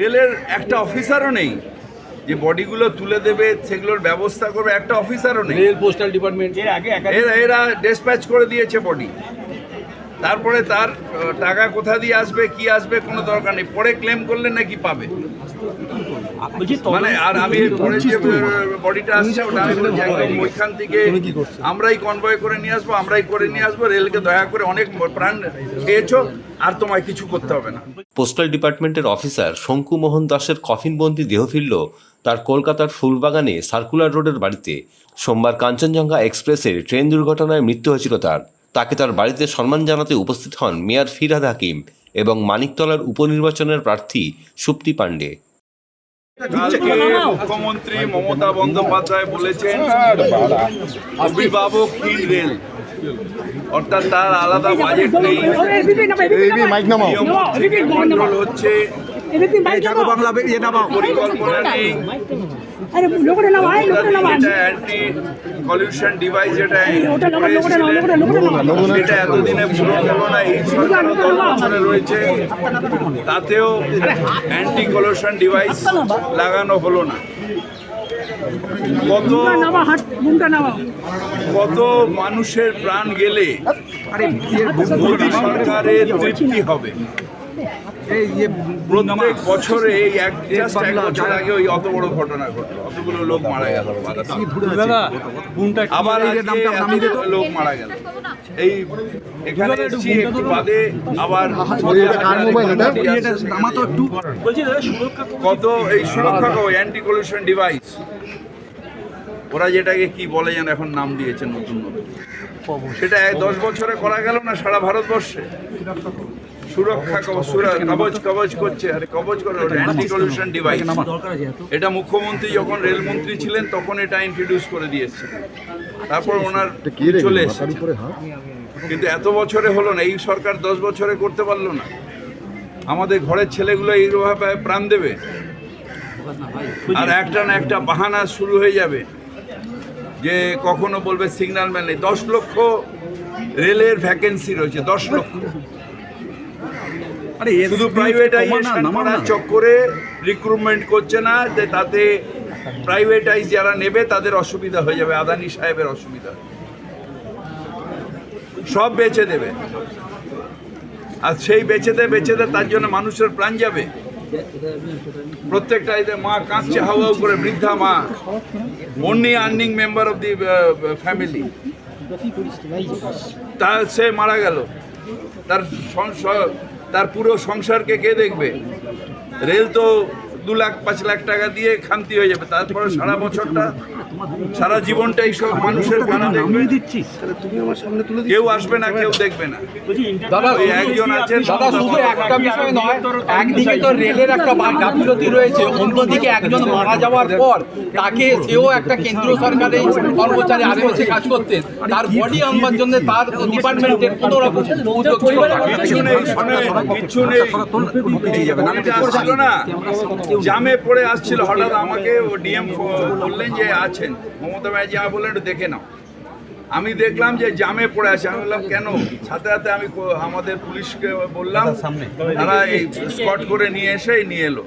রেলের একটা অফিসারও নেই। যে বডিগুলো তুলে দেবে সেগুলোর ব্যবস্থা করবে একটা অফিসারও নেই। Rail postal department. এর আগে এরা এরা ডিসপ্যাচ করে দিয়েছে বডি। তারপরে তার টাকা কোথা দিয়ে আসবে কি আসবে কোনো দরকার নেই। পরে ক্লেম করলে নাকি পাবে। মানে আর আমি পরে যে বডিটা আসছে ওটা আমি বলছি একদম ওইখান থেকে আমরাই কনভয় করে নিয়ে আসব আমরাই করে নিয়ে আসব রেলকে দয়া করে অনেক প্রাণ খেয়েছো আর তোমায় কিছু করতে হবে না। পোস্টাল ডিপার্টমেন্টের অফিসার শঙ্কু মোহন দাসের কফিনবন্দি দেহ ফিরল তার কলকাতার ফুলবাগানে সার্কুলার রোডের বাড়িতে। সোমবার কাঞ্চনজঙ্ঘা এক্সপ্রেসের ট্রেন দুর্ঘটনায় মৃত্যু হয়েছিল তার। তাকে তার বাড়িতে সম্মান জানাতে উপস্থিত হন মেয়র ফিরহাদ হাকিম এবং মানিকতলার উপনির্বাচনের প্রার্থী সুপ্তি পাণ্ডে কালকে মুখ্যমন্ত্রী মমতা বন্দ্যোপাধ্যায় বলেছেন অভিভাবকহীন রেল অর্থাৎ তার আলাদা বাজেট নেই নিয়ম যেটা এতদিনে গেল না রয়েছে। তাতেও অ্যান্টি কলিউশন ডিভাইস লাগানো হলো না। কত কত মানুষের প্রাণ গেলে মোদী সরকারের তৃপ্তি হবে। প্রত্যেক বছরে এই এক জাস্ট এক বছর আগে ওই অত বড় ঘটনা ঘটলো। অতগুলো লোক মারা গেল আবার লোক মারা গেল। এই এখানে এসেছি একটু বাদে আবার কত এই সুরক্ষা অ্যান্টি পলিউশন ডিভাইস ওরা যেটাকে কি বলে যেন এখন নাম দিয়েছে নতুন নতুন। সেটা দশ বছরে করা গেল না সারা ভারতবর্ষে? সুরক্ষা কবচ সুরা- কবচ কবচ করছে আরে কবচ করে অ্যান্টি পলিউশন ডিভাইস এটা মুখ্যমন্ত্রী যখন রেলমন্ত্রী ছিলেন তখন এটা ইন্ট্রোডিউস করে দিয়েছে। তারপর ওনার চলে এসেছে। কিন্তু এত বছরে হলো না এই সরকার দশ বছরে করতে পারল না। আমাদের ঘরের ছেলেগুলো এইভাবে প্রাণ দেবে। আর একটা না একটা বাহানা শুরু হয়ে যাবে। যে কখনো বলবে সিগন্যাল ম্যান নেই। দশ লক্ষ রেলের ভ্যাকেন্সি রয়েছে দশ লক্ষ। শুধু প্রাইভেটাইজেশন চক্করে রিক্রুটমেন্ট করছে না যে তাতে প্রাইভেটাইজ যারা নেবে তাদের অসুবিধা হয়ে যাবে আদানি সাহেবের অসুবিধা। সব বেচে দেবে। আর সেই বেচে দে বেচে দে তার জন্য মানুষের প্রাণ যাবে। প্রত্যেকটা এদের মা কাঁদছে হাওয়া করে বৃদ্ধা মা। Only earning member of the family তা সে মারা গেল। তার সংসার তার পুরো সংসারকে কে দেখবে? রেল তো দু লাখ পাঁচ লাখ টাকা দিয়ে খামতি হয়ে যাবে তারপরে সারা বছরটা সারা জীবনটা এইসব মানুষের কেন দেখবে দিচ্ছিস কেউ আসবে না কেউ দেখবে না দাদা ওই একজন আছেন দাদা শুধু একটা বিষয় নয় একদিকে তো রেলের একটা গাফিলতি রয়েছে অন্যদিকে একজন মারা যাওয়ার পর তাকে সেও একটা কেন্দ্রীয় সরকারের কর্মচারী আশেপাশে কাজ করতেন তার বডি আনবার জন্য তার ডিপার্টমেন্টের কোনো রকম উদ্যোগ ছিল না কিচ্ছু নেই কিচ্ছু নেই না জামে পড়ে আসছিল হঠাৎ আমাকে ও ডিএম বললেন যে আছেন। মমতা ব্যানার্জি আমি বললেন একটু দেখে নাও। আমি দেখলাম যে জামে পড়ে আছে। আমি বললাম কেন? সাথে সাথে আমি আমাদের পুলিশকে বললাম তারা এই স্কট করে নিয়ে এসে নিয়ে এলো।